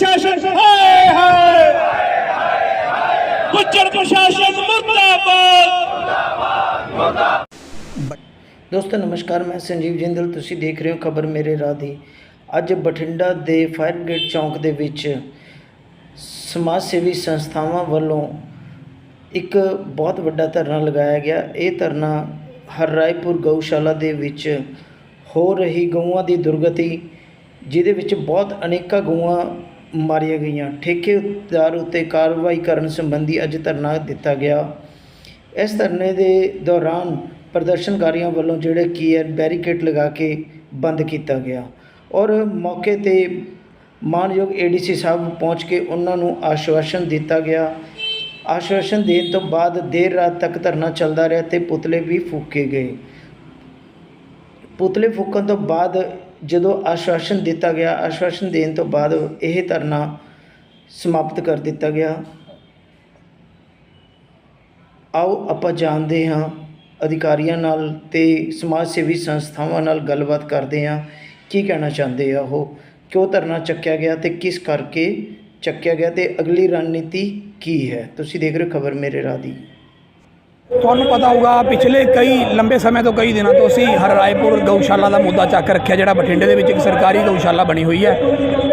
ਪ੍ਰਸ਼ਾਸਨ। ਹਾਏ ਹਾਏ। ਗੁੱਜਰ ਪ੍ਰਸ਼ਾਸਨ ਮੁਰਦਾਬਾਦ। ਦੋਸਤੋ, ਨਮਸਕਾਰ, ਮੈਂ ਸੰਜੀਵ ਜਿੰਦਲ। ਤੁਸੀਂ ਦੇਖ ਰਹੇ ਹੋ ਖਬਰ ਮੇਰੇ ਰਾਹ ਦੀ। ਅੱਜ ਬਠਿੰਡਾ ਦੇ ਫਾਇਰ ਬ੍ਰਿਗੇਡ ਚੌਂਕ ਦੇ ਵਿੱਚ ਸਮਾਜ ਸੇਵੀ ਸੰਸਥਾਵਾਂ ਵੱਲੋਂ ਇੱਕ ਬਹੁਤ ਵੱਡਾ ਧਰਨਾ ਲਗਾਇਆ ਗਿਆ। ਇਹ ਧਰਨਾ ਹਰ ਰਾਏਪੁਰ ਗਊਸ਼ਾਲਾ ਦੇ ਵਿੱਚ ਹੋ ਰਹੀ ਗਊਆਂ ਦੀ ਦੁਰਗਤੀ, ਜਿਹਦੇ ਵਿੱਚ ਬਹੁਤ ਅਨੇਕਾਂ ਗਊਆਂ ਮਾਰੀਆਂ ਗਈਆਂ। ਠੇਕੇਦਾਰ ਉੱਤੇ ਕਾਰਵਾਈ ਕਰਨ ਸੰਬੰਧੀ ਅੱਜ ਧਰਨਾ ਦਿੱਤਾ ਗਿਆ। ਇਸ ਧਰਨੇ ਦੇ ਦੌਰਾਨ ਪ੍ਰਦਰਸ਼ਨਕਾਰੀਆਂ ਵੱਲੋਂ ਜਿਹੜੇ ਕੀ ਹੈ ਬੈਰੀਕੇਡ ਲਗਾ ਕੇ ਬੰਦ ਕੀਤਾ ਗਿਆ ਔਰ ਮੌਕੇ ਤੇ ਮਾਨਯੋਗ ਏਡੀਸੀ ਸਾਹਿਬ ਪਹੁੰਚ ਕੇ ਉਹਨਾਂ ਨੂੰ ਆਸ਼ਵਾਸਨ ਦਿੱਤਾ ਗਿਆ। ਆਸ਼ਵਾਸਨ ਦੇਣ ਤੋਂ ਬਾਅਦ ਦੇਰ ਰਾਤ ਤੱਕ ਧਰਨਾ ਚੱਲਦਾ ਰਿਹਾ ਤੇ ਪੁਤਲੇ ਵੀ ਫੂਕੇ ਗਏ। ਪੁਤਲੇ ਫੂਕਣ ਤੋਂ ਬਾਅਦ ਜਦੋਂ ਆਸ਼ਵਾਸਨ ਦਿੱਤਾ ਗਿਆ, ਆਸ਼ਵਾਸਨ ਦੇਣ ਤੋਂ ਬਾਅਦ ਇਹ ਧਰਨਾ ਸਮਾਪਤ ਕਰ ਦਿੱਤਾ ਗਿਆ। ਆਓ ਆਪਾਂ ਜਾਣਦੇ ਹਾਂ, ਅਧਿਕਾਰੀਆਂ ਨਾਲ ਤੇ ਸਮਾਜ ਸੇਵੀ ਸੰਸਥਾਵਾਂ ਨਾਲ ਗੱਲਬਾਤ ਕਰਦੇ ਹਾਂ। ਕੀ ਕਹਿਣਾ ਚਾਹੁੰਦੇ ਆ ਉਹ? ਕਿਉਂ ਧਰਨਾ ਚੱਕਿਆ ਗਿਆ ਤੇ ਕਿਸ ਕਰਕੇ ਚੱਕਿਆ ਗਿਆ ਤੇ ਅਗਲੀ ਰਣਨੀਤੀ ਕੀ ਹੈ? ਤੁਸੀਂ ਦੇਖ ਰਹੇ ਹੋ ਖਬਰ ਮੇਰੇ ਰਾਹ ਦੀ। ਤੁਹਾਨੂੰ ਪਤਾ ਹੋਊਗਾ, ਪਿਛਲੇ ਕਈ ਲੰਬੇ ਸਮੇਂ ਤੋਂ ਕਈ ਦਿਨਾਂ ਤੋਂ ਅਸੀਂ ਹਰ ਰਾਏਪੁਰ ਗਊਸ਼ਾਲਾ ਦਾ ਮੁੱਦਾ ਚੱਕ ਰੱਖਿਆ, ਜਿਹੜਾ ਬਠਿੰਡੇ ਦੇ ਵਿੱਚ ਇੱਕ ਸਰਕਾਰੀ ਗਊਸ਼ਾਲਾ ਬਣੀ ਹੋਈ ਹੈ।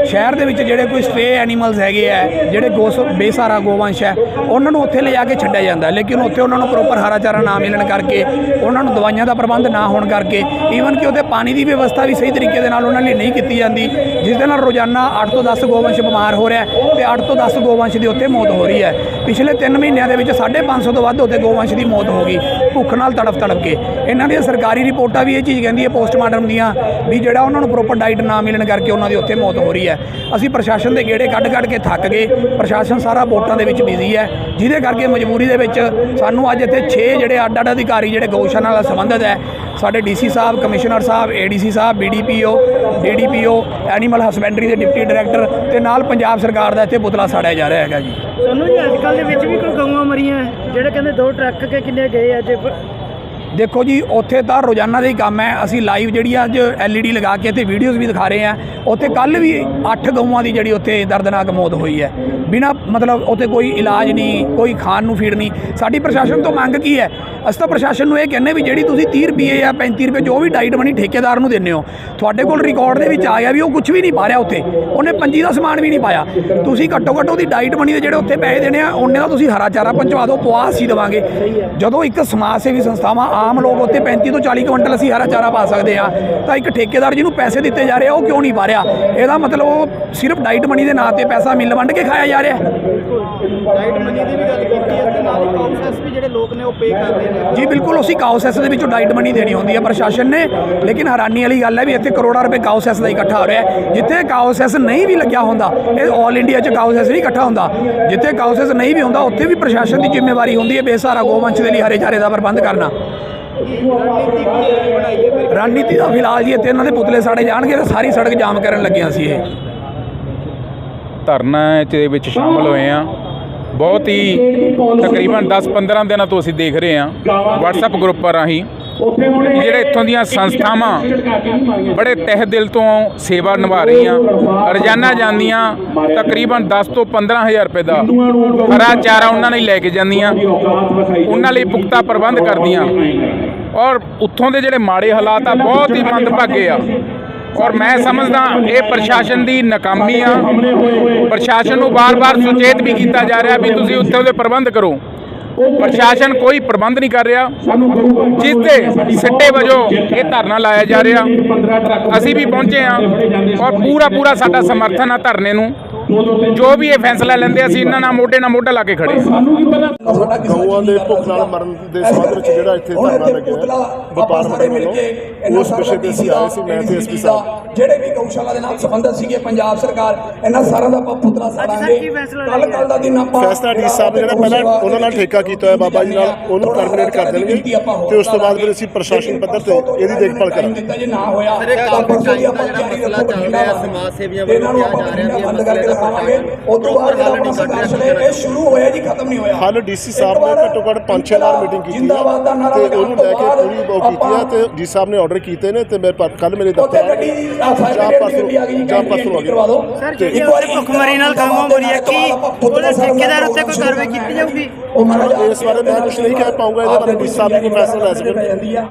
ਸ਼ਹਿਰ ਦੇ ਵਿੱਚ ਜਿਹੜੇ ਕੋਈ ਸਟ੍ਰੇ ਐਨੀਮਲਸ ਹੈਗੇ ਆ, ਜਿਹੜੇ ਗੋਸ ਬੇਸਹਾਰਾ ਗੋਵੰਸ਼ ਹੈ, ਉਹਨਾਂ ਨੂੰ ਉੱਥੇ ਲਿਜਾ ਕੇ ਛੱਡਿਆ ਜਾਂਦਾ। ਲੇਕਿਨ ਉੱਥੇ ਉਹਨਾਂ ਨੂੰ ਪ੍ਰੋਪਰ ਹਰਾ ਚਾਰਾ ਨਾ ਮਿਲਣ ਕਰਕੇ, ਉਹਨਾਂ ਨੂੰ ਦਵਾਈਆਂ ਦਾ ਪ੍ਰਬੰਧ ਨਾ ਹੋਣ ਕਰਕੇ ਈਵਨ ਕਿ ਉਹਦੇ ਪਾਣੀ ਦੀ ਵਿਵਸਥਾ ਵੀ ਸਹੀ ਤਰੀਕੇ ਦੇ ਨਾਲ ਉਹਨਾਂ ਲਈ ਨਹੀਂ ਕੀਤੀ ਜਾਂਦੀ, ਜਿਸ ਦੇ ਨਾਲ ਰੋਜ਼ਾਨਾ 8 ਤੋਂ 10 ਗੋਵੰਸ਼ ਬਿਮਾਰ ਹੋ ਰਿਹਾ ਹੈ ਤੇ 8 ਤੋਂ 10 ਗੋਵੰਸ਼ ਦੀ ਉੱਥੇ ਮੌਤ ਹੋ ਰਹੀ ਹੈ। ਪਿਛਲੇ 3 ਮਹੀਨਿਆਂ ਦੇ ਵਿੱਚ 550 ਤੋਂ ਵੱਧ ਉੱਥੇ ਗੋਵੰਸ਼ ਦੀ ਮੌਤ ਹੋ ਗਈ। ਭੁੱਖ ਨਾਲ ਤੜਫ ਤੜਫ ਕੇ। ਇਹਨਾਂ ਦੀਆਂ ਸਰਕਾਰੀ ਰਿਪੋਰਟਾਂ ਵੀ ਇਹ ਚੀਜ਼ ਕਹਿੰਦੀ ਹੈ ਪੋਸਟਮਾਰਟਮ ਦੀਆਂ, ਵੀ ਜਿਹੜਾ ਉਹਨਾਂ ਨੂੰ ਪ੍ਰੋਪਰ ਡਾਈਟ ਨਾ ਮਿਲਣ ਕਰਕੇ ਉਹਨਾਂ ਦੀ ਉੱਥੇ ਮੌਤ ਹੋ ਰਹੀ ਹੈ। ਅਸੀਂ ਪ੍ਰਸ਼ਾਸਨ ਦੇ ਗੇੜੇ ਕੱਢ ਕੱਢ ਕੇ ਥੱਕ ਗਏ। ਪ੍ਰਸ਼ਾਸਨ ਸਾਰਾ ਵੋਟਾਂ ਦੇ ਵਿੱਚ ਬਿਜ਼ੀ ਹੈ। ਜਿਹਦੇ ਕਰਕੇ ਮਜਬੂਰੀ ਦੇ ਵਿੱਚ ਸਾਨੂੰ ਅੱਜ ਇੱਥੇ 6 ਜਿਹੜੇ ਅੱਡ ਅੱਡ ਅਧਿਕਾਰੀ, ਜਿਹੜੇ ਗਊਸ਼ਾਲਾ ਨਾਲ ਸੰਬੰਧਿਤ ਹੈ ਸਾਡੇ ਡੀਸੀ ਸਾਹਿਬ ਕਮਿਸ਼ਨਰ ਸਾਹਿਬ ਏਡੀਸੀ ਸਾਹਿਬ ਬੀਡੀਪੀਓ ਡੀਡੀਪੀਓ ਐਨੀਮਲ ਹਸਬੈਂਡਰੀ ਦੇ ਡਿਪਟੀ ਡਾਇਰੈਕਟਰ ਤੇ ਨਾਲ ਪੰਜਾਬ ਸਰਕਾਰ ਦਾ ਇੱਥੇ ਪੁਤਲਾ ਸਾੜਿਆ ਜਾ ਰਿਹਾ ਹੈਗਾ ਜੀ। ਸਾਨੂੰ ਜੀ ਅੱਜ ਕੱਲ੍ਹ ਦੇ ਵਿੱਚ ਵੀ ਕੋਈ ਗਊਆਂ ਮਰੀਆਂ ਜਿਹੜੇ ਕਹਿੰਦੇ ਦੋ ਟਰੱਕ ਕੇ ਕਿੰਨੇ ਗਏ ਅੱਜ? ਦੇਖੋ ਜੀ ਉੱਥੇ ਤਾਂ ਰੋਜ਼ਾਨਾ ਦਾ ਹੀ ਕੰਮ ਹੈ। ਅਸੀਂ ਲਾਈਵ ਜਿਹੜੀ ਅੱਜ ਐਲਈਡੀ ਲਗਾ ਕੇ ਇੱਥੇ ਵੀਡੀਓਜ਼ ਵੀ ਦਿਖਾ ਰਹੇ ਹਾਂ ਉੱਥੇ ਕੱਲ ਵੀ 8 ਗਊਆਂ ਦੀ ਜਿਹੜੀ ਉੱਥੇ ਦਰਦਨਾਕ ਮੌਤ ਹੋਈ ਹੈ। ਬਿਨਾ ਮਤਲਬ ਉੱਥੇ ਕੋਈ ਇਲਾਜ ਨਹੀਂ ਕੋਈ ਖਾਣ ਨੂੰ ਫੀਡ ਨਹੀਂ। ਸਾਡੀ ਪ੍ਰਸ਼ਾਸਨ ਤੋਂ ਮੰਗ ਕੀ ਹੈ? ਅਸੀਂ ਤਾਂ ਪ੍ਰਸ਼ਾਸਨ ਨੂੰ ਇਹ ਕਹਿੰਨੇ ਵੀ ਜਿਹੜੀ ਤੁਸੀਂ 30 ਰੁਪਏ ਜਾਂ 35 ਰੁਪਏ ਜੋ ਵੀ ਡਾਈਟ ਬਣੀ ਠੇਕੇਦਾਰ ਨੂੰ ਦਿੰਦੇ ਹੋ, ਤੁਹਾਡੇ ਕੋਲ ਰਿਕਾਰਡ ਦੇ ਵਿੱਚ ਆਇਆ ਵੀ ਉਹ ਕੁਝ ਵੀ ਨਹੀਂ ਪਾ ਰਿਹਾ ਉੱਥੇ, ਉਹਨੇ ਪੰਜੀ ਦਾ ਸਮਾਨ ਵੀ ਨਹੀਂ ਪਾਇਆ। ਤੁਸੀਂ ਘੱਟੋ ਘੱਟ ਉਹਦੀ ਡਾਈਟ ਬਣੀ ਦੇ ਜਿਹੜੇ ਉੱਥੇ ਪੈਸੇ ਦੇਣੇ ਆ, ਉਹਨੇ ਦਾ ਤੁਸੀਂ ਹਰਾ ਚਾਰਾ ਪਹੁੰਚਵਾ ਦਿਓ, ਪਵਾ ਅਸੀਂ ਦੇਵਾਂਗੇ। ਜਦੋਂ ਇੱਕ ਸਮਾਜ ਸੇਵੀ ਸੰਸਥਾਵਾਂ, ਆਮ ਲੋਕ ਉੱਥੇ 35 ਤੋਂ 40 ਕੁਇੰਟਲ ਅਸੀਂ ਹਰਾ ਚਾਰਾ ਪਾ ਸਕਦੇ ਆ, ਤਾਂ ਇੱਕ ਠੇਕੇਦਾਰ ਜਿਹਨੂੰ ਪੈਸੇ ਦਿੱਤੇ ਜਾ ਰਹੇ ਆ, ਉਹ ਕਿਉਂ ਨਹੀਂ ਪਾ ਰਿਹਾ? ਇਹਦਾ ਮਤਲਬ ਉਹ ਸਿਰਫ ਡਾਈਟ ਮਨੀ ਦੇ ਨਾਂ ਤੇ ਪੈਸਾ ਮਿਲ ਵੰਡ ਕੇ ਖਾਇਆ ਜਾ ਰਿਹਾ। ਡਾਈਟ ਮਨੀ ਦੀ ਵੀ ਗੱਲ ਕੀਤੀ ਹੈ, ਤੇ ਨਾਲ ਹੀ ਕਾਉਂਸਲਸ ਵੀ ਜਿਹੜੇ ਲੋਕ ਨੇ ਉਹ ਪੇ ਕਰਦੇ ਨੇ। ਜੀ, ਬਿਲਕੁਲ ਉਸੇ ਕਾਉਸੈਸ ਦੇ ਵਿੱਚੋਂ ਡਾਈਟ ਮਨੀ ਦੇਣੀ ਹੁੰਦੀ ਹੈ ਪ੍ਰਸ਼ਾਸਨ ਨੇ। ਲੇਕਿਨ ਹੈਰਾਨੀ ਵਾਲੀ ਗੱਲ ਹੈ ਵੀ ਇੱਥੇ ਕਰੋੜਾਂ ਰੁਪਏ ਕਾਉਸੈਸ ਦਾ ਇਕੱਠਾ ਹੋ ਰਿਹਾ ਹੈ। ਜਿੱਥੇ ਕਾਉਸੈਸ ਨਹੀਂ ਵੀ ਲੱਗਿਆ ਹੁੰਦਾ, ਇਹ 올 ਇੰਡੀਆ 'ਚ ਕਾਉਸੈਸ ਨਹੀਂ ਇਕੱਠਾ ਹੁੰਦਾ। ਜਿੱਥੇ ਕਾਉਸੈਸ ਨਹੀਂ ਵੀ ਹੁੰਦਾ, ਉੱਥੇ ਵੀ ਪ੍ਰਸ਼ਾਸਨ ਦੀ ਜ਼ਿੰਮੇਵਾਰੀ ਹੁੰਦੀ ਹੈ ਬੇਸਹਾਰਾ ਗੋਵੰਸ਼ ਦੇ ਲਈ ਹਰੇ ਚਾਰੇ ਦਾ ਪ੍ਰਬੰਧ ਕਰਨਾ। ਰਣਨੀਤੀ ਦਾ ਫਿਲਹਾਲ ਜੀ ਇੱਥੇ ਇਹਨਾਂ ਦੇ ਪੁਤਲੇ ਸਾੜੇ ਜਾਣਗੇ ਤੇ ਸਾਰੀ ਸੜਕ ਜਾਮ ਕਰਨ ਲੱਗਿਆ ਸੀ ਇਹ। ਧਰਨਾ ਦੇ ਵਿੱਚ ਸ਼ਾਮਲ ਹੋਏ ਆ। ਬਹੁਤ ਹੀ ਤਕਰੀਬਨ 10-15 ਦਿਨਾਂ ਤੋਂ ਅਸੀਂ ਦੇਖ ਰਹੇ ਹਾਂ WhatsApp ਗਰੁੱਪਾਂ ਰਾਹੀਂ ਜਿਹੜੇ ਇੱਥੋਂ ਦੀਆਂ ਸੰਸਥਾਵਾਂ ਬੜੇ ਤਹਿ ਦਿਲ ਤੋਂ ਸੇਵਾ ਨਿਭਾ ਰਹੀਆਂ। ਰੋਜ਼ਾਨਾ ਜਾਂਦੀਆਂ ਤਕਰੀਬਨ 10 ਤੋਂ 15000 ਰੁਪਏ ਦਾ ਹਰਾ ਚਾਰਾ ਉਹਨਾਂ ਨੇ ਲੈ ਕੇ ਜਾਂਦੀਆਂ। ਉਹਨਾਂ ਲਈ ਪੁਖਤਾ ਪ੍ਰਬੰਧ ਕਰਦੀਆਂ। ਔਰ ਉੱਥੋਂ ਦੇ ਜਿਹੜੇ ਮਾੜੇ ਹਾਲਾਤ ਆ, ਬਹੁਤ ਹੀ ਮੰਦਭਾਗੇ ਆ। ਔਰ ਮੈਂ ਸਮਝਦਾ ਇਹ ਪ੍ਰਸ਼ਾਸਨ ਦੀ ਨਾਕਾਮੀ ਆ। ਪ੍ਰਸ਼ਾਸਨ ਨੂੰ ਬਾਰ-ਬਾਰ ਸੁਚੇਤ ਵੀ ਕੀਤਾ ਜਾ ਰਿਹਾ ਵੀ ਤੁਸੀਂ ਉੱਥੇ ਉਹਦੇ ਪ੍ਰਬੰਧ ਕਰੋ। ਪ੍ਰਸ਼ਾਸਨ ਕੋਈ ਪ੍ਰਬੰਧ ਨਹੀਂ ਕਰ ਰਿਹਾ। ਜਿਸ ਦੇ ਸਿੱਟੇ ਵਜੋਂ ਇਹ ਧਰਨਾ ਲਾਇਆ ਜਾ ਰਿਹਾ। ਅਸੀਂ ਵੀ ਪਹੁੰਚੇ ਆ ਔਰ ਪੂਰਾ ਪੂਰਾ ਸਾਡਾ ਸਮਰਥਨ ਆ ਧਰਨੇ ਨੂੰ। ਜੋ ਵੀ ਇਹ ਫੈਸਲਾ ਲੈਂਦੇ ਅਸੀਂ ਇਹਨਾਂ ਨਾਲ ਮੋਢੇ ਨਾਲ ਮੋਢਾ ਲਾ ਕੇ ਖੜੇ। ਗਊਆਂ ਦੇ ਭੁੱਖ ਨਾਲ ਮਰਨ ਦੇ ਸੰਬੰਧ ਵਿੱਚ ਜਿਹੜਾ ਇੱਥੇ ਧਰਨਾ ਲੱਗਿਆ ਵਪਾਰ ਮੰਡਲ ਵੱਲੋਂ ਉਸ ਵਿਸ਼ੇ ਤੇ ਅਸੀਂ ਆਏ ਸੀ ਮੈਂ ਤੇ ਐਸਪੀ ਸਾਹਿਬ। ਜਿਹੜੇ ਵੀ ਗਊਸ਼ਾਲਾ ਦੇ ਨਾਲ ਸੰਬੰਧਿਤ ਸੀਗੇ ਪੰਜਾਬ ਸਰਕਾਰ ਇਹਨਾਂ ਸਾਰਿਆਂ ਦਾ ਆਪਾਂ ਪੁਤਲਾ ਸਾੜਾਂਗੇ ਕੀ ਫੈਸਲਾ ਕੱਲ ਕੱਲ ਦਾ ਦਿਨ ਆਪਾਂ ਫੈਸਲਾ ਡੀ ਸਾਹਿਬ ਨੇ ਜਿਹੜਾ ਪਹਿਲਾਂ ਉਹਨਾਂ ਨਾਲ ਠੇਕਾ ਕੀਤਾ ਹੋਇਆ ਬਾਬਾ ਜੀ ਨਾਲ ਉਹਨੂੰ ਟਰਮੀਨੇਟ ਕਰ ਦੇਣਗੇ ਤੇ ਉਸ ਤੋਂ ਬਾਅਦ ਫਿਰ ਅਸੀਂ ਪ੍ਰਸ਼ਾਸਨ ਪੱਧਰ ਤੇ ਇਹਦੀ ਦੇਖਭਾਲ ਕਰਾਂਗੇ। ਜੇ ਨਾ ਹੋਇਆ ਤੋਂ ਜਿਹੜਾ ਮਸਲਾ ਚੱਲ ਰਿਹਾ ਸਮਾਜ ਸੇਵੀਆਂ ਵੱਲੋਂ ਕਿਹਾ ਜਾ ਰਿਹਾ ਵੀ ਇਹ ਮਸਲੇ ਦਿਖਾਵਾਂਗੇ ਉਸ ਤੋਂ ਬਾਅਦ ਜਿਹੜਾ ਆਪਣਾ ਸੰਘਰਸ਼ ਹੈ ਇਹ ਸ਼ੁਰੂ ਹੋਇਆ ਜੀ ਖਤਮ ਨਹੀਂ ਹੋਇਆ। ਹਲ ਡੀਸੀ ਸਾਹਿਬ ਨੇ ਘੱਟੋ ਘੱਟ 5-6 ਵਾਰ ਮੀਟਿੰਗ ਕੀਤੀ ਹੈ ਤੇ ਉਹਨੂੰ ਲੈ ਕੇ ਪੂਰੀ ਉਹ ਕੀਤੀ ਹੈ ਤੇ ਡੀ ਸਾਹਿਬ ਨੇ ਆਰਡਰ ਕੀਤੇ ਨੇ ਤੇ ਮੈਂ ਕੱਲ ਮੇਰੇ ਦਫ਼ਤਰ ਗੱਡੀ ਫਾਇਰ ਗੱਡੀ ਆ ਗਈ ਜੀ ਪਰਸੋਂ ਆ ਗਈ। ਕਰਵਾ ਦਿਓ। ਸਰ ਇੱਕ ਵਾਰੀ ਭੁੱਖਮਰੀ ਨਾਲ ਕੰਮ ਹੋ ਰਹੀ ਹੈ ਕੀ ਉਹਦੇ ਠੇਕੇਦਾਰ ਉੱਤੇ ਕੋਈ ਕਾਰਵਾਈ ਕੀਤੀ ਜਾਊਗੀ? ਉਹ ਮਹਾਰਾਜਾ ਇਸ ਬਾਰੇ ਮੈਂ ਕੁਝ ਨਹੀਂ ਕਹਿ ਪਾਉਂਗਾ ਇਹਦੇ ਬਾਰੇ ਡੀ ਸਾਹਿਬ ਕੋਈ ਫੈਸਲਾ ਲੈ ਸਕਣ। ਜਾਂਦੀ ਆ।